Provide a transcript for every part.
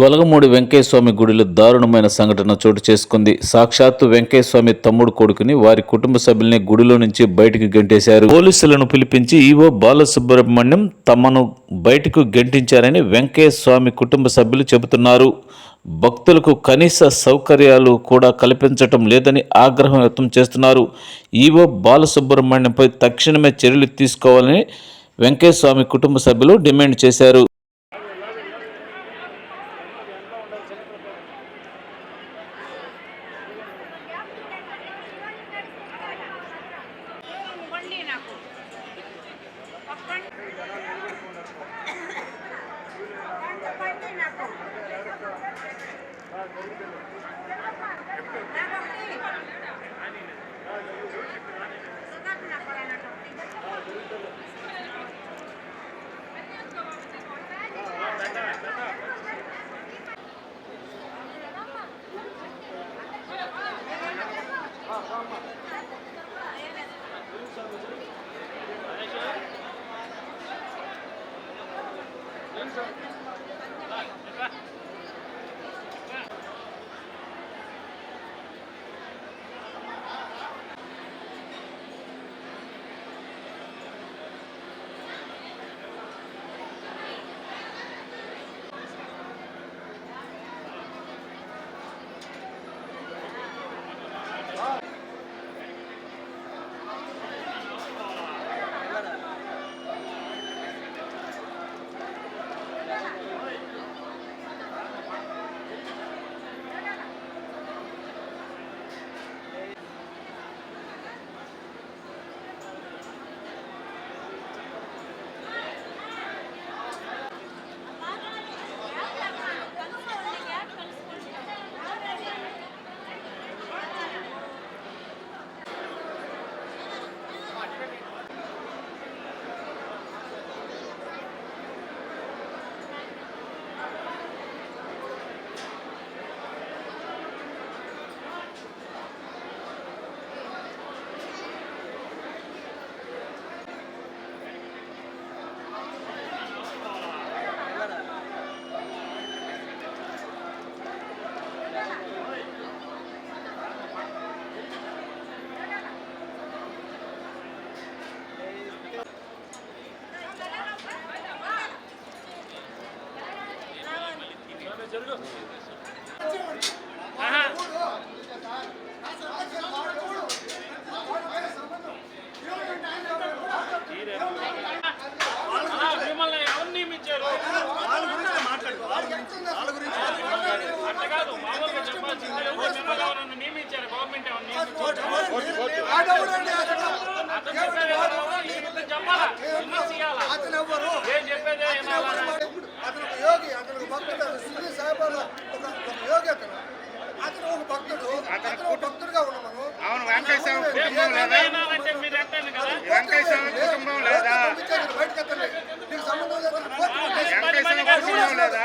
గొలగమూడి వెంకయ్యస్వామి గుడిలో దారుణమైన సంఘటన చోటు చేసుకుంది. సాక్షాత్తు వెంకయ్యస్వామి తమ్ముడు కొడుకుని వారి కుటుంబ సభ్యుల్ని గుడిలో నుంచి బయటకు గెంటేశారు. పోలీసులను పిలిపించి ఈవో బాలసుబ్రహ్మణ్యం తమను బయటకు గెంటించారని వెంకయ్యస్వామి కుటుంబ సభ్యులు చెబుతున్నారు. భక్తులకు కనీస సౌకర్యాలు కూడా కల్పించటం లేదని ఆగ్రహం వ్యక్తం చేస్తున్నారు. ఈవో బాలసుబ్రహ్మణ్యంపై తక్షణమే చర్యలు తీసుకోవాలని వెంకటేశ్వమి కుటుంబ సభ్యులు డిమాండ్ చేశారు. Thank you. Держи. లేదా? వెంకటేశ్వర కుటుంబం లేదా? వెంకటేశ్వర కుటుంబం లేదా?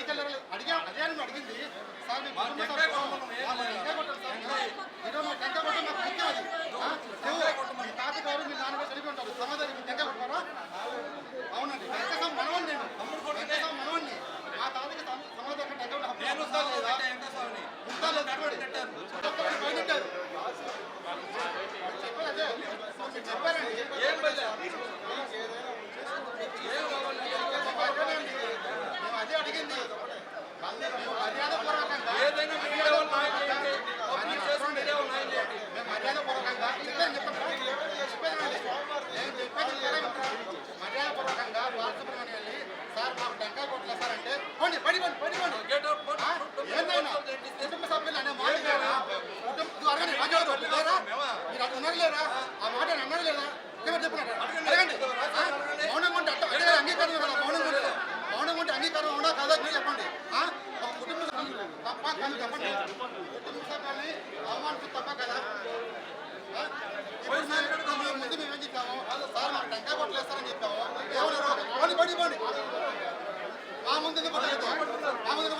అడిగాను అడిగింది సార్ మీ కుటుంబ సభ్యులు- ఆ, మరి టెంకాయ కొట్టాలి సార్ ఈరోజు మా టెంకాయ కొట్టడం నాకు ముఖ్యం అది ఆ, నువ్వు, మీ తాత గారు మీ నాన్నగారు చనిపోయి ఉంటారు సమాధానం మీ టెంకాయ కొట్టారా అవునండి వెంకటేశ్వర మనవని నేను వెంకటేశ్వర మనవని మా తాతకి సమ- సమాధానం టెంకాయ కొట్టే హక్కు ఉందా లేదా? ఉందా లేదా? చూడండి. ఒక్కొక్కరు పైన ఉంటారు. చెప్పాలి అదే. మీరు చెప్పారండి మేము అదే అడిగింది మేము మర్యాదపూర్వకంగా ఏదైనా మీడియా వాళ్ళు న్యాయం చేయండి. పబ్లిక్ చేసిన మీడియా వాళ్ళు న్యాయం చేయండి. మేము మర్యాదపూర్వకంగా చెప్పాను చెప్పండి చెప్పానండి నేను చెప్పేది చెప్పాను మర్యాదపూర్వకంగా బాలసుబ్రహ్మణ్యం వెళ్ళి సార్ మాకు టెంకాయ కొట్టలే సార్ అంటే పోండి పడి పోండి పడి పోండి Get out, put- ఆ? ఏందైనా కుటుంబ సభ్యులు అనే మాట కుటుంబ అడగండి లేరా మీరు అక్కడ ఉన్నారు లేరా ఆ మాట అన్నారు లేదా చెప్పినారు అడగండి మౌనం ఉంటే అంగీకారం కదా మౌనం ఉంటే మౌనం ఉంటే అంగీకారం ఉండా కాదా మీరు చెప్పండి ఒక కుటుంబ సభ్యులు తప్ప కాదు చెప్పండి కుటుంబ సభ్యుల్ని అవమానించు తప్ప కదా ముందు మేము ఏం చెప్పాము సార్ మాకు టెంకాయ కొట్టలేస్తారని చెప్పాము ఏమన్నారు పోనీ పడి పోండి మా ముందు మా ముందు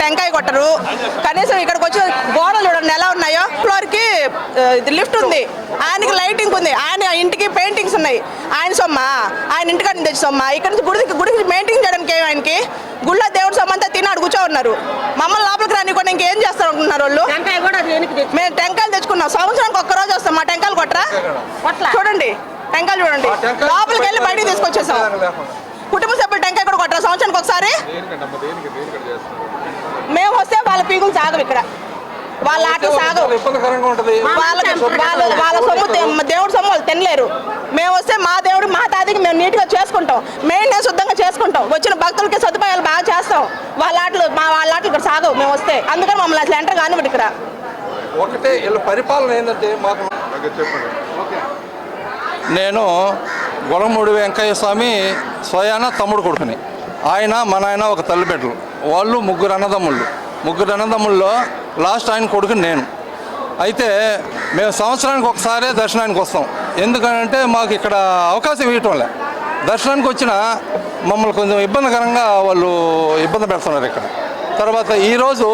టెంకాయ కొట్టరు. కనీసం ఇక్కడికి వచ్చి గోడలు చూడండి ఎలా ఉన్నాయో. ఫ్లోర్కి లిఫ్ట్ ఉంది. ఆయనకి లైటింగ్ ఉంది. ఆయన ఇంటికి పెయింటింగ్స్ ఉన్నాయి. ఆయన సొమ్మ ఆయన ఇంటికాడ నుంచి తెచ్చి సొమ్మ. ఇక్కడ నుంచి గుడికి గుడికి మెయింటైన్ చేయడానికి ఏం ఆయనకి? గుళ్ళో దేవుడి సొమ్మ అంతా తిన్నాడు కూర్చో ఉన్నారు. మమ్మల్ని లోపలికి రానికుండా ఇంకేం చేస్తారు అనుకుంటున్నారు వాళ్ళు? మేము టెంకాయలు తెచ్చుకున్నాం. సంవత్సరానికి ఒక్క రోజు వస్తాం. మా టెంకాయలు కొట్టరా? చూడండి. టెంకాయలు చూడండి. లోపలికి వెళ్ళి బయటికి తీసుకొచ్చేసాం. కుటుంబ సభ్యులు టెంకాయ కూడా కొట్టరా? సంవత్సరానికి ఒకసారి? మేము వస్తే వాళ్ళ పీకులు సాగవు ఇక్కడ. వాళ్ళ సాగవు. ఉంటది. వాళ్ళకి వాళ్ళ వాళ్ళ సొమ్ము దేవుడి సొమ్ము వాళ్ళు తినలేరు. మేము వస్తే మా దేవుడు మా తాతకి మేము నీట్గా చేసుకుంటాం. మెయింటెనెన్స్ శుద్ధంగా చేసుకుంటాం. వచ్చిన భక్తులకి సదుపాయాలు బాగా చేస్తాం. వాళ్ళ ఆటలు మా వాళ్ళ ఆటలు ఇక్కడ సాగవు మేము వస్తే. అందుకని మమ్మల్ని అసలు ఎంటర్ కానివ్వడు ఇక్కడ. ఒకటే పరిపాలన ఏంటంటే మాకు నేను గొలమూడి వెంకయ్య స్వామి స్వయాన తమ్ముడు కొడుకుని. ఆయన మా నాయన ఒక తల్లి బిడ్డలు వాళ్ళు ముగ్గురు అన్నదమ్ముళ్ళు. ముగ్గురు అన్నదమ్ముల్లో లాస్ట్ ఆయన కొడుకు నేను. అయితే మేము సంవత్సరానికి ఒకసారే దర్శనానికి వస్తాం. ఎందుకంటే మాకు ఇక్కడ అవకాశం ఇవ్వటం లే. దర్శనానికి వచ్చిన మమ్మల్ని కొంచెం ఇబ్బందికరంగా వాళ్ళు ఇబ్బంది పెడుతున్నారు ఇక్కడ. తర్వాత ఈరోజు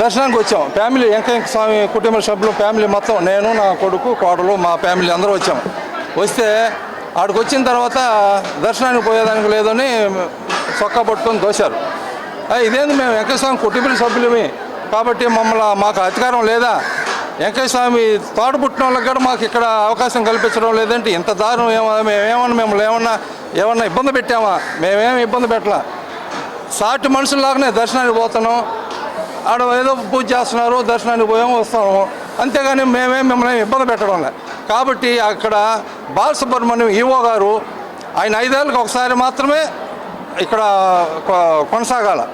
దర్శనానికి వచ్చాం. ఫ్యామిలీ వెంకయ్య స్వామి కుటుంబ సభ్యులు ఫ్యామిలీ మొత్తం నేను నా కొడుకు కోడలు మా ఫ్యామిలీ అందరూ వచ్చాం. వస్తే ఆడికి వచ్చిన తర్వాత దర్శనానికి పోయేదానికి లేదని చొక్కా పట్టుకొని దోశారు ఇదేంది మేము వెంకటస్వామి కుటుంబ సభ్యులమే. కాబట్టి మమ్మల్ని మాకు అధికారం లేదా? వెంకటస్వామి తోట పుట్టిన వాళ్ళకి కూడా మాకు ఇక్కడ అవకాశం కల్పించడం లేదంటే ఇంత దారుణం ఏమో మేమేమన్నా మిమ్మల్ని ఏమన్నా ఏమన్నా ఇబ్బంది పెట్టామా? మేమేమి ఇబ్బంది పెట్టలా? సాటి మనుషుల్లాగానే దర్శనానికి పోతున్నాం. ఆడ ఏదో పూజ చేస్తున్నారు దర్శనానికి పోయాము వస్తాము. అంతేగాని మేమే మిమ్మల్ని ఇబ్బంది పెట్టడం లే. కాబట్టి అక్కడ బాలసుబ్రహ్మణ్యం ఈవో గారు ఆయన ఐదేళ్ళకి ఒకసారి మాత్రమే ఇక్కడ కొ- కొనసాగాల.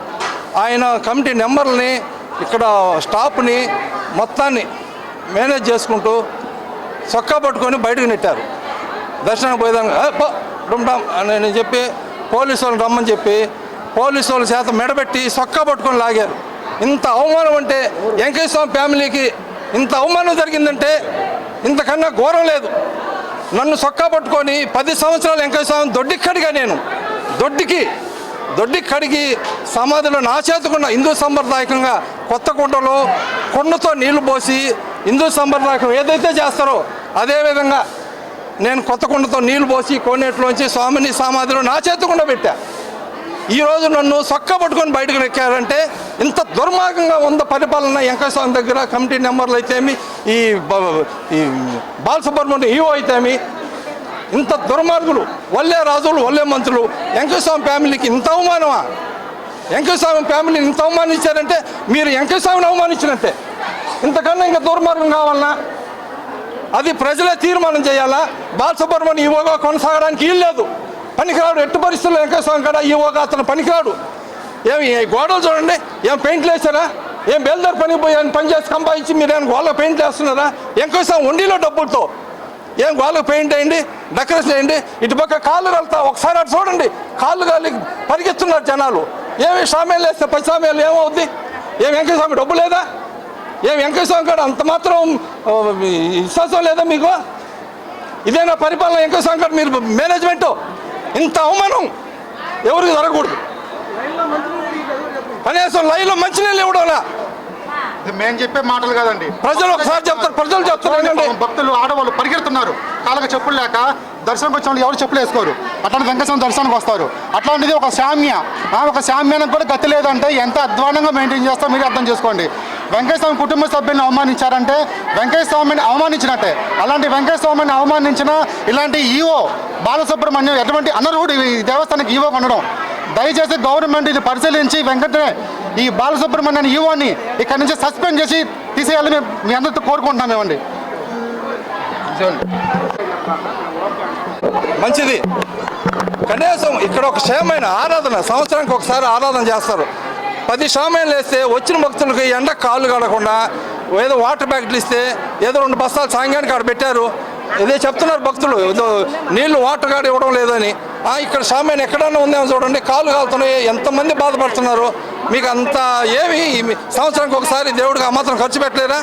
ఆయన కమిటీ నెంబర్ని ఇక్కడ స్టాఫ్ని మొత్తాన్ని మేనేజ్ చేసుకుంటూ చొక్కా పట్టుకొని బయటకు నెట్టారు. దర్శనానికి పోయేదాకా "ఏ, అని నేను చెప్పి పోలీసు వాళ్ళని రమ్మని చెప్పి పోలీసు వాళ్ళ చేత మెడబెట్టి చొక్కా పట్టుకొని లాగారు. ఇంత అవమానం అంటే వెంకయ్య స్వామి ఫ్యామిలీకి ఇంత అవమానం జరిగిందంటే ఇంతకన్నా ఘోరం లేదు. నన్ను చొక్కా పట్టుకొని పది సంవత్సరాలు వెంకయ్య స్వామి దొడ్డిక్కడిగా నేను దొడ్డికి దొడ్డికి కడిగి సమాధిలో నా చేతుకున్న హిందూ సంప్రదాయకంగా కొత్త కుండలో కుండతో నీళ్ళు పోసి హిందూ సంప్రదాయకం ఏదైతే చేస్తారో అదేవిధంగా నేను కొత్త కుండతో నీళ్ళు పోసి కోనేటిలోంచి స్వామిని సమాధిలో నా చేతుకుండా పెట్టా ఈరోజు నన్ను సొక్క పట్టుకొని బయటకు నెక్కారంటే ఇంత దుర్మార్గంగా ఉంద పరిపాలన వెంకటస్వామి దగ్గర కమిటీ నెంబర్లు అయితేమి ఈ ఈ బాలసుబ్రహ్మణ్యం ఈవో అయితేమి ఇంత దుర్మార్గులు వల్లే రాజులు వల్లే మంత్రులు. వెంకటస్వామి ఫ్యామిలీకి ఇంత అవమానమా? వెంకటస్వామి ఫ్యామిలీని ఇంత అవమానించారంటే మీరు వెంకటస్వామిని అవమానించినట్టే. ఇంతకన్నా ఇంకా దుర్మార్గం కావాలన్నా అది ప్రజలే తీర్మానం చేయాలా? బాలసుబ్రహ్మణ్యం ఈవోగా కొనసాగడానికి వీలు లేదు. పనికిరాడు ఎట్టు పరిస్థితుల్లో వెంకటస్వామి కాడ ఈవోగా అతను పనికిరాడు? ఏమి గోడలు చూడండి ఏం పెయింట్లు వేసారా ఏం బేల్దార్ పని పోయి ఆయన పని చేసి సంపాదించి మీరు ఏం గోళ్ళ పెయింట్లు వేస్తున్నారా? వెంకటస్వామి ఉండిలో డబ్బులతో. ఏం గోళ్ళకు పెయింట్ వేయండి డెకరేషన్ వేయండి ఇటు పక్క కాళ్ళు వెళ్తా ఒకసారి అటు చూడండి. కాళ్ళు కాలి పరిగెత్తున్నారు జనాలు. ఏమి సామ్యాలు వేస్తే పది సామ్యాలు ఏమవుద్ది? ఏం వెంకటస్వామి డబ్బు లేదా? ఏం వెంకటస్వామి కాడ అంత మాత్రం విశ్వాసం లేదా మీకు? ఇదేనా పరిపాలన వెంకటస్వామి గారు మీరు మేనేజ్మెంట్? ఇంత అవమానం ఎవరికి జరగకూడదు. కనీసం లైవ్లో మంచినీళ్ళు ఇవ్వడంలా మేము చెప్పే మాటలు కాదండి. ప్రజలు ఒకసారి చెప్తారు ప్రజలు చెప్తారు భక్తులు ఆడవాళ్ళు పరిగెడుతున్నారు. కాళ్ళకి చెప్పులు లేక దర్శనంకి వచ్చిన వాళ్ళు ఎవరు చెప్పులు వేసుకోరు. అట్లాంటి వెంకటేశ్వర దర్శనానికి వస్తారు. అట్లాంటిది ఒక శామ్య ఆ, ఒక శామ్యానికి కూడా గతి లేదంటే ఎంత అధ్వానంగా మెయింటైన్ చేస్తారో మీరు అర్థం చేసుకోండి. వెంకటేశ్వర కుటుంబ సభ్యులను అవమానించారంటే వెంకటేశ్వర స్వామిని అవమానించినట్టే. అలాంటి వెంకటేశ్వర స్వామిని అవమానించిన ఇలాంటి ఈవో బాలసుబ్రహ్మణ్యం ఎటువంటి అనర్హుడు ఈ దేవస్థానానికి ఈవో ఉండడం దయచేసి గవర్నమెంట్ ఇది పరిశీలించి వెంకటనే ఈ బాలసుబ్రహ్మణ్యం ఈవోని ఇక్కడ నుంచి సస్పెండ్ చేసి తీసేయాలని మేము మీ అందరితో కోరుకుంటున్నాం మేమండి మంచిది. కనీసం ఇక్కడ ఒక క్షేమైన ఆరాధన సంవత్సరానికి ఒకసారి ఆరాధన చేస్తారు. పది షామేలు వేస్తే వచ్చిన భక్తులకు ఎండ కాళ్ళు కడకుండా ఏదో వాటర్ ప్యాకెట్లు ఇస్తే ఏదో రెండు బస్తాలు సాయంకానికి ఆడ పెట్టారు. ఇదే చెప్తున్నారు భక్తులు ఏదో నీళ్ళు వాటర్ కాడ ఇవ్వడం లేదని. ఆ, ఇక్కడ సామాన్ ఎక్కడన్నా ఉందేమో చూడండి. కాళ్ళు కాలుతున్నాయి ఎంతమంది బాధపడుతున్నారు. మీకు అంత ఏమి ఈ సంవత్సరానికి ఒకసారి దేవుడికి ఆ మాత్రం ఖర్చు పెట్టలేరా